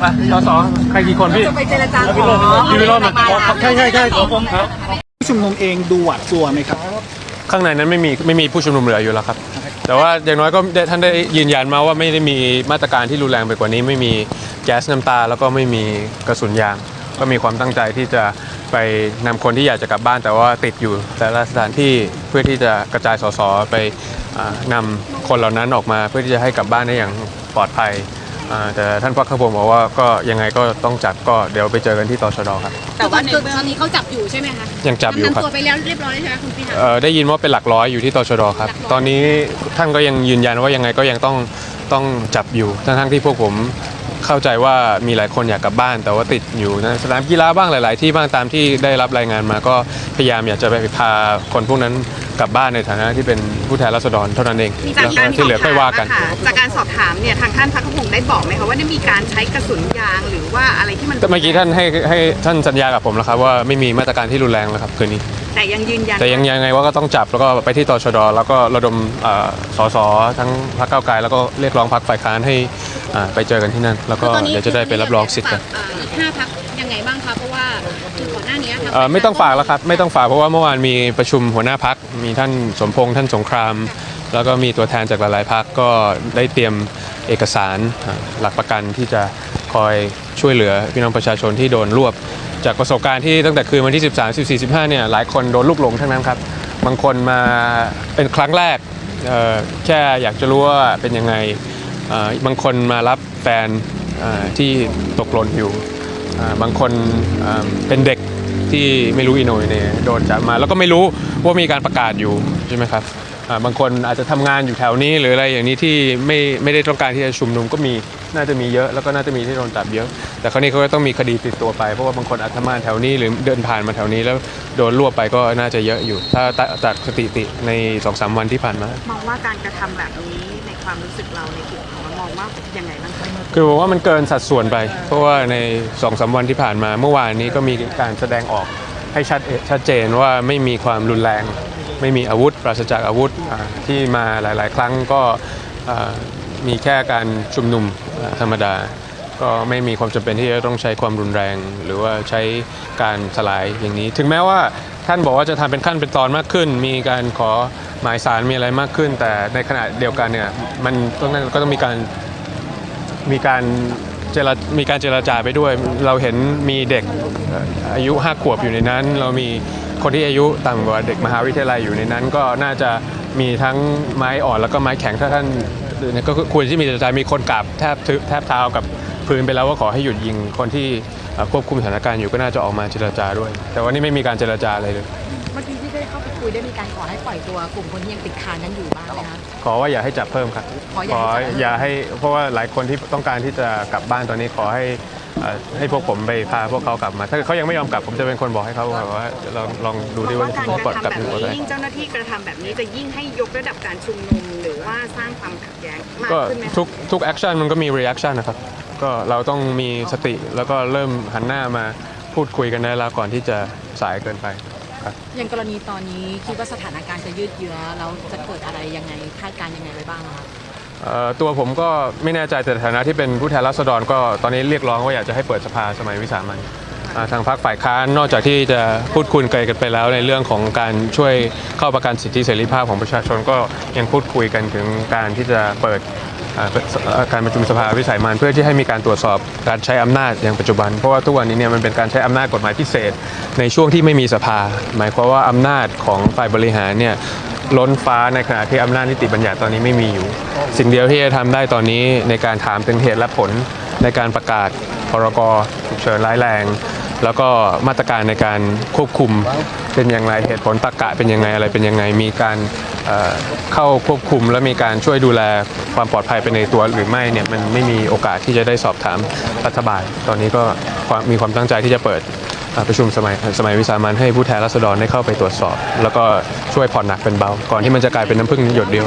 ไปสสใครกี่คนพี่ จะไปเจรจาขอพี่วิโรจน์มาใช่ใช่ใช่ผมครับ ผู้ชุมนุมเองดูหวาดกลัวไหมครับ ข้างในนั้นไม่มีไม่มีผู้ชุมนุมเหลืออยู่แล้วครับ แต่ว่าอย่างน้อยก็ได้ท่านได้ยืนยันมาว่าไม่ได้มีมาตรการที่รุนแรงไปกว่านี้ ไม่มีแก๊สน้ำตา แล้วก็ไม่มีกระสุนยาง ก็มีความตั้งใจที่จะไปนำคนที่อยากจะกลับบ้าน แต่ว่าติดอยู่แต่ละสถานที่เพื่อที่จะกระจายสสไปอ่านำคนเหล่านั้นออกมาเพื่อที่จะให้กลับบ้านได้อย่างปลอดภัยอ่า แต่ท่านพักขพงศ์บอกว่าก็ยังไงก็ต้องจับก็เดี๋ยวไปเจอกันที่ตชดครับ แต่ว่าในจุดเบื้องตอนนี้เขาจับอยู่ใช่ไหมคะยังจับอยู่ครับนำตัวไปแล้วเรียบร้อยใช่ไหมคุณพิธาเอ่อได้ยินว่าเป็นหลักร้อยอยู่ที่ตชดครับหลักร้อยตอนนี้ท่านก็ยังยืนยันว่ายังไงก็ยังต้องต้องจับอยู่ทั้งทั้งๆที่พวกผมเข้าใจว่ามีหลายคนอยากกลับบ้าน แต่ว่าติดอยู่ในสนามกีฬาบ้างหลาย ๆ ที่บ้างตามที่ได้รับรายงานมาก็พยายามอยากจะไปพาคนพวกนั้น กลับบ้านในฐานะที่เป็นผู้แทนราษฎรเท่านั้นเองจากแล้วการก็ที่เหลือค่อยว่ากันสอบถมอะค่ะจากการสอบถามเนี่ยทางท่านพักขพงศ์ได้บอกไหมคะว่าได้มีการใช้กระสุนยางหรือว่าอะไรที่มันแต่เมื่อกี้ท่านให้ให้ท่านสัญญากับผมแล้วครับว่าไม่มีมาตรการที่รุนแรงแล้วครับคืนนี้แต่ยังยืนยันแต่ยังยังไงว่าก็ต้องจับแล้วก็ไปที่ตชดแล้วก็ระดมเอ่อสสทั้งพรรคก้าวไกลแล้วก็เรียกร้องพรรคฝ่ายค้านให้อ่าไปเจอกันที่นั่น แล้วก็ตอนนี้เดี๋ยวจะได้ไปรับรองสิทธิ์กันฝากเอ่ออีกห้าพักยังไงบ้างคะเพราะว่า เอ่อไม่ต้องฝากแล้วครับ ไม่ต้องฝากเพราะว่าเมื่อวานมีประชุมหัวหน้าพัก มีท่านสมพงษ์ท่านสงคราม แล้วก็มีตัวแทนจากหลายๆพักก็ได้เตรียมเอกสารอ่าหลักประกันที่จะคอยช่วยเหลือพี่น้องประชาชนที่โดนรวบ จากประสบการณ์ที่ตั้งแต่คืนวันที่ 13 14 15เนี่ยหลายคนโดนลูกหลงทั้งนั้นครับ บางคนมาเป็นครั้งแรกเอ่อแค่อยากจะรู้ว่าเป็นยังไงเอ่อบางคนมารับแฟนเอ่อที่ตกหล่นอยู่ อ่าบางคนอ่อเป็นเด็ก ที่ไม่รู้อีโนยเนี่ยโดนจับมา แล้วก็ไม่รู้ว่ามีการประกาศอยู่ใช่ไหมครับบางคนอาจจะทำงานอยู่แถวนี้หรืออะไรอย่างนี้ที่ไม่ไม่ได้ต้องการที่จะชุมนุมก็มีน่าจะมีเยอะแล้วก็น่าจะมีที่โดนจับเยอะ แต่คราวนี้เขาก็ต้องมีคดีติดตัวไปเพราะว่าบางคนอาจจะมาแถวนี้หรือเดินผ่านมาแถวนี้แล้วโดนรวบไปก็น่าจะเยอะอยู่ ถ้าจากสถิติใน2องสามวันที่ผ่านมามองว่าการกระทำแบบนี้ในความรู้สึกเราในกลุ่ม มองว่ายังไงบ้างคะคือผมว่ามันเกินสัดส่วนไป เพราะว่าใน2อสวันที่ผ่านมาเมื่อวานนี้ก็มีการแสดงออกให้ชัดชัดเจนว่าไม่มีความรุนแรง ไม่มีอาวุธ ปราศจากอาวุธที่มาหลาย ๆ ครั้งก็มีแค่การชุมนุมธรรมดา ก็ไม่มีความจำเป็นที่จะต้องใช้ความรุนแรง หรือว่าใช้การสลายอย่างนี้ ถึงแม้ว่าท่านบอกว่าจะทำเป็นขั้นเป็นตอนมากขึ้น มีการขอ หมายสารมีอะไรมากขึ้น แต่ในขณะเดียวกันเนี่ยมันต้องก็ต้องมีการมีการเจรมีการเจรจาไปด้วย เราเห็นมีเด็กอายุ5ขวบอยู่ในนั้น เรามีคนที่อายุต่ำกว่าเด็กมหาวิทยาลัยอยู่ในนั้น ก็น่าจะมีทั้งไม้อ่อนแล้วก็ไม้แข็งถ้าท่านก็ควรที่มีเจรจามีคนกราบแทบแทบเท้ากับพื้นไปแล้วว่าขอให้หยุดยิงคนที่ควบคุมสถานการณ์อยู่ก็น่าจะออกมาเจรจาด้วย แต่ว่านี่ไม่มีการเจรจาอะไรเลย ยได้มีการขอให้ปล่อยตัวกลุ่มคนที่ยังติดค้างนั้นอยู่บ้างไหมคะ ขอว่าอย่าให้จับเพิ่มครับขออย่าให้จับเพิ่ม อย่าให้เพราะว่าหลายคนที่ต้องการที่จะกลับบ้านตอนนี้ขอให้เอ่อให้พวกผมไปพาพวกเขากลับมา ถ้าเขายังไม่ยอมกลับผมจะเป็นคนบอกให้เขาว่าลองลองดูดิมองว่าว่าการเขากปลดระกลับทำหแบรืบอเปล่านี้ยิ่งเจ้าหน้าที่กระทำแบบนี้จะยิ่งให้ยกระดับการชุมนุม หรือว่าสร้างความขัดแย้งมากก็ขึ้นไหมคะ ทุกทุกแอคชั่นมันก็มีรีแอคชั่นนะครับ ก็เราต้องมีสติแล้วก็เริ่มหันหน้ามาพูดคุยกันได้แล้วก่อนที่จะสายเกินไปครับ อย่างกรณีตอนนี้คิดว่าสถานการณ์จะยืดเยื้อแล้วจะเกิดอะไรยังไงคาดการณ์ยังไงไว้บ้างคะเอ่อตัวผมก็ไม่แน่ใจแต่ฐานะที่เป็นผู้แทนราษฎรก็ตอนนี้เรียกร้องว่าอยากจะให้เปิดสภาสมัยวิสามันอ่าทางพรรคฝ่ายค้านนอกจากที่จะพูดคุยกันไปแล้วในเรื่องของการช่วยเข้าประกันสิทธิเสรีภาพของประชาชนก็ยังพูดคุยกันถึงการที่จะเปิดอ่าเปิดเอ่อการประชุมสภาวิสามันเพื่อที่ให้มีการตรวจสอบการใช้อำนาจอย่างปัจจุบัน เพราะว่าทุกวันนี้เนี่ยมันเป็นการใช้อำนาจกฎหมายพิเศษ ในช่วงที่ไม่มีสภา หมายความว่าอำนาจของฝ่ายบริหารเนี่ยล้นฟ้าในขณะที่อำนาจนิติบัญญัติตอนนี้ไม่มีอยู่ สิ่งเดียวที่จะทำได้ตอนนี้ในการถามถึงเหตุและผลในการประกาศพรกฉุกเฉินร้ายแรง แล้วก็มาตรการในการควบคุมเป็นอย่างไรเหตุผลตรกะเป็นยังไงอะไรเป็นยังไงมีการเเข้าควบคุม และมีการช่วยดูแลความปลอดภัยไปในตัวหรือไม่เนี่ยมันไม่มีโอกาสที่จะได้สอบถามรัฐบาล ตอนนี้ก็มีความตั้งใจที่จะเปิด ประชุมสมัยสมัยวิสามันให้ผู้แทนราษฎรได้เข้าไปตรวจสอบ แล้วก็ช่วยผ่อนหนักเป็นเบา ก่อนที่มันจะกลายเป็นน้ำพึ่งหยดเดียว